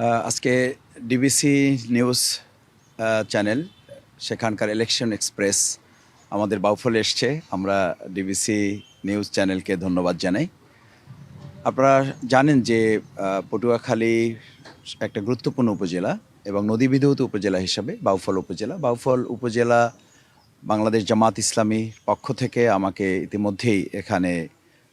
আজকে DBC news channel সেখানকার election express আমাদের বাউফলে এসছে। আমরা ডিবিসি নিউজ চ্যানেলকে ধন্যবাদ জানাই। আপনারা জানেন যে পটুয়াখালী একটা গুরুত্বপূর্ণ উপজেলা এবং নদী বিধৌত উপজেলা হিসাবে বাউফল উপজেলা। বাউফল উপজেলা বাংলাদেশ জামাত ইসলামী পক্ষ থেকে আমাকে ইতিমধ্যেই এখানে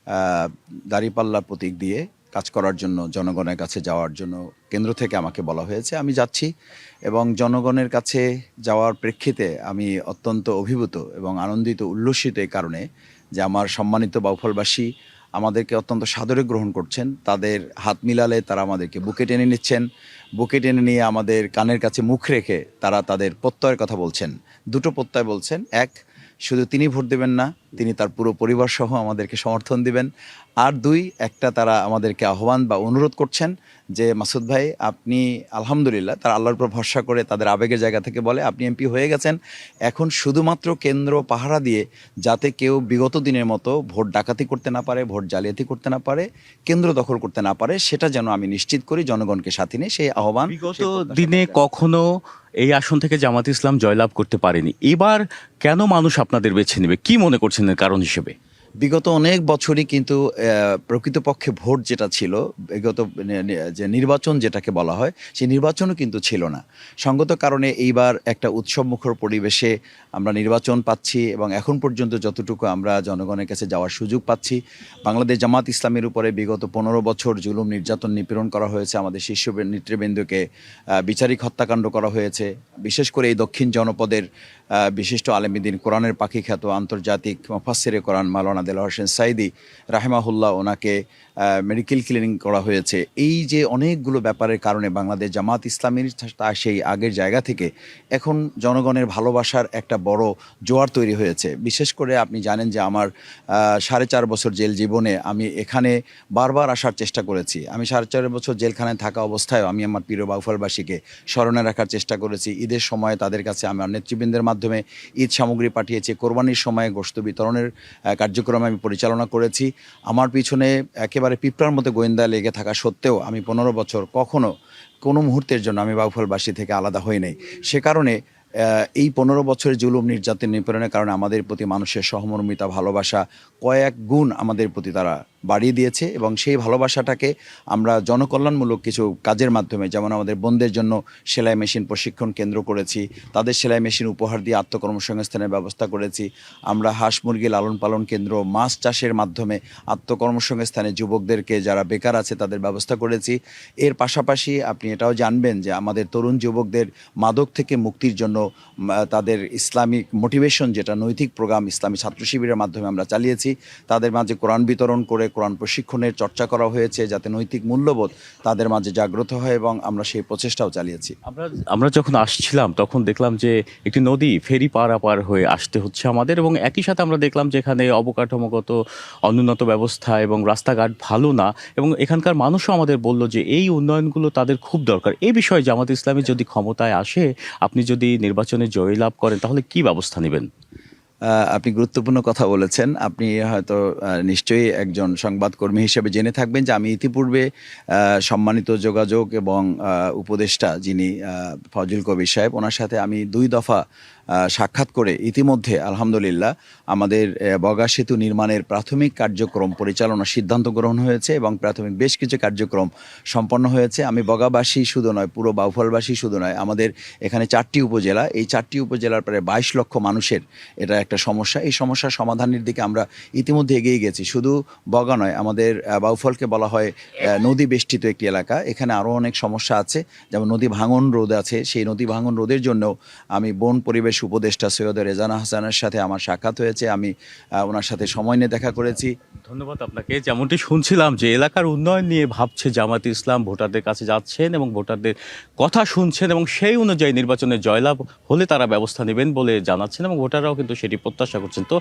আহ, দাঁড়িপাল্লা প্রতীক দিয়ে কাজ করার জন্য, জনগণের কাছে যাওয়ার জন্য কেন্দ্র থেকে আমাকে বলা হয়েছে, আমি যাচ্ছি। এবং জনগণের কাছে যাওয়ার প্রেক্ষিতে আমি অত্যন্ত অভিভূত এবং আনন্দিত, উল্লসিত এই কারণে যে আমার সম্মানিত বাউফলবাসী আমাদেরকে অত্যন্ত সাদরে গ্রহণ করছেন। তাদের হাত মিলালে তারা আমাদেরকে বুকে টেনে নিচ্ছেন। বুকে টেনে নিয়ে আমাদের কানের কাছে মুখ রেখে তারা তাদের প্রত্যয়ের কথা বলছেন। দুটো প্রত্যয় বলছেন। এক, শুধু তিনি ভোট দেবেন না তিনি তার পুরো পরিবার সহ আমাদেরকে সমর্থন দিবেন। আর দুই একটা তারা আমাদেরকে আহ্বান বা অনুরোধ করছেন যে মাসুদ ভাই আপনি আলহামদুলিল্লাহ তার আল্লাহর উপর ভরসা করে তাদের আবেগের জায়গা থেকে বলে আপনি এমপি হয়ে গেছেন। এখন শুধুমাত্র কেন্দ্র পাহারা দিয়ে যাতে কেউ বিগত দিনের মতো ভোট ডাকাতি করতে না পারে ভোট জালিয়াতি করতে না পারে কেন্দ্র দখল করতে না পারে সেটা যেন আমি নিশ্চিত করি জনগণকে সাথে নিয়ে সেই আহ্বান বিগত দিনে কখনো এই আসন থেকে জামাত ইসলাম জয়লাভ করতে পারেনি। এবার কেন মানুষ আপনাদের বেছে নেবে? কি মনে করছেন এর কারণ হিসেবে? বিগত অনেক বছরই কিন্তু প্রকৃতপক্ষে ভোট যেটা ছিল, বিগত যে নির্বাচন যেটাকে বলা হয়, সেই নির্বাচনও কিন্তু ছিল না। সঙ্গত কারণে এইবার একটা উৎসবমুখর পরিবেশে আমরা নির্বাচন পাচ্ছি এবং এখন পর্যন্ত যতটুকু আমরা জনগণের কাছে যাওয়ার সুযোগ পাচ্ছি, বাংলাদেশ জামাত ইসলামের উপরে বিগত পনেরো বছর জুলুম, নির্যাতন নিপীড়ন করা হয়েছে, আমাদের শীর্ষ নেতৃবৃন্দকে বিচারিক হত্যাকাণ্ড করা হয়েছে। বিশেষ করে এই দক্ষিণ জনপদের বিশিষ্ট আলেমিদিন কোরআনের পাখি খ্যাত আন্তর্জাতিক মফাসিরে কোরআন মালানা দেলা হোসেন সাইদি রাহেমাহুল্লাহ ওনাকে মেডিকেল ক্লিনিং করা হয়েছে। এই যে অনেকগুলো ব্যাপারের কারণে বাংলাদেশ জামাত ইসলামীর তা সেই আগের জায়গা থেকে এখন জনগণের ভালোবাসার একটা বড় জোয়ার তৈরি হয়েছে। বিশেষ করে আপনি জানেন যে আমার সাড়ে চার বছর জেল জীবনে আমি এখানে বারবার আসার চেষ্টা করেছি। আমি সাড়ে চার বছর জেলখানায় থাকা অবস্থায় আমি আমার প্রিয় বাউফলবাসীকে স্মরণে রাখার চেষ্টা করেছি। ঈদের সময় তাদের কাছে আমার নেতৃবৃন্দের মাধ্যমে ঈদ সামগ্রী পাঠিয়েছি। কোরবানির সময় গোস্ত বিতরণের কার্যক্রম আমি পরিচালনা করেছি। আমার পিছনে একেবারে পিঁপড়ার মতো গোয়েন্দা লেগে থাকা সত্ত্বেও আমি পনেরো বছর কখনো কোনো মুহূর্তের জন্য আমি বাউফলবাসী থেকে আলাদা হই নাই। সে কারণে এই পনেরো বছরের জুলুম নির্যাতন নিপীড়নের কারণে আমাদের প্রতি মানুষের সহমর্মিতা, ভালোবাসা কয়েক গুণ আমাদের প্রতি তারা বাড়িয়ে দিয়েছে এবং সেই ভালোবাসাটাকে আমরা জনকল্যাণমূলক কিছু কাজের মাধ্যমে, যেমন আমাদের বোনদের জন্য সেলাই মেশিন প্রশিক্ষণ কেন্দ্র করেছি, তাদের সেলাই মেশিন উপহার দিয়ে আত্মকর্মসংস্থানের ব্যবস্থা করেছি, আমরা হাঁস মুরগি লালন পালন কেন্দ্র, মাছ চাষের মাধ্যমে আত্মকর্মসংস্থানে যুবকদেরকে যারা বেকার আছে তাদের ব্যবস্থা করেছি। এর পাশাপাশি আপনি এটাও জানবেন যে আমাদের তরুণ যুবকদের মাদক থেকে মুক্তির জন্য তাদের ইসলামিক মোটিভেশন যেটা নৈতিক প্রোগ্রাম ইসলামী ছাত্র শিবিরের মাধ্যমে আমরা চালিয়েছি, তাদের মাঝে কোরআন বিতরণ করে কোরআন প্রশিক্ষণের চর্চা করা হয়েছে যাতে নৈতিক মূল্যবোধ তাদের মাঝে জাগ্রত হয় এবং আমরা সেই প্রচেষ্টাও চালিয়েছি। আমরা আমরা যখন আসছিলাম, তখন দেখলাম যে একটি নদী ফেরি পারাপার হয়ে আসতে হচ্ছে আমাদের এবং একই সাথে আমরা দেখলাম যে এখানে অবকাঠামোগত অনুন্নত ব্যবস্থা এবং রাস্তাঘাট ভালো না এবং এখানকার মানুষও আমাদের বলল যে এই উন্নয়নগুলো তাদের খুব দরকার। এই বিষয়ে জামাত ইসলামী যদি ক্ষমতায় আসে, আপনি যদি নির্বাচনে জয়লাভ করেন, তাহলে কি ব্যবস্থা নেবেন? আপনি গুরুত্বপূর্ণ কথা বলেছেন। আপনি হয়তো নিশ্চয়ই একজন সংবাদকর্মী হিসেবে জেনে থাকবেন যে আমি ইতিপূর্বে সম্মানিত যোগাযোগ এবং উপদেষ্টা যিনি ফজল কবির সাহেব, ওনার সাথে আমি দুই দফা সাক্ষাৎ করে ইতিমধ্যে, আলহামদুলিল্লাহ, আমাদের বগা সেতু নির্মাণের প্রাথমিক কার্যক্রম পরিচালনার সিদ্ধান্ত গ্রহণ হয়েছে এবং প্রাথমিক বেশ কিছু কার্যক্রম সম্পন্ন হয়েছে। আমি বগাবাসী শুধু নয়, পুরো বাউফলবাসী শুধু নয়, আমাদের এখানে চারটি উপজেলা। এই চারটি উপজেলার প্রায় বাইশ লক্ষ মানুষের এটা একটা সমস্যা। এই সমস্যার সমাধানের দিকে আমরা ইতিমধ্যে এগিয়ে গেছি। শুধু বগা নয়, আমাদের বাউফলকে বলা হয় নদী বেষ্টিত একটি এলাকা। এখানে আরও অনেক সমস্যা আছে, যেমন নদী ভাঙন রোধ আছে। সেই নদী ভাঙন রোধের জন্য আমি বন পরিবেশ উপদেষ্টা সৈয়দ রেজানা হাসানের সাথে আমার সাক্ষাৎ হয়েছে। আমি ওনার সাথে সময় নিয়ে দেখা করেছি। ধন্যবাদ আপনাকে। যেমনটি শুনছিলাম যে এলাকার উন্নয়ন নিয়ে ভাবছে জামাত ইসলাম, ভোটারদের কাছে যাচ্ছেন এবং ভোটারদের কথা শুনছেন এবং সেই অনুযায়ী নির্বাচনে জয়লাভ হলে তারা ব্যবস্থা নেবেন বলে জানাচ্ছেন এবং ভোটাররাও কিন্তু সেটি প্রত্যাশা করছেন। তো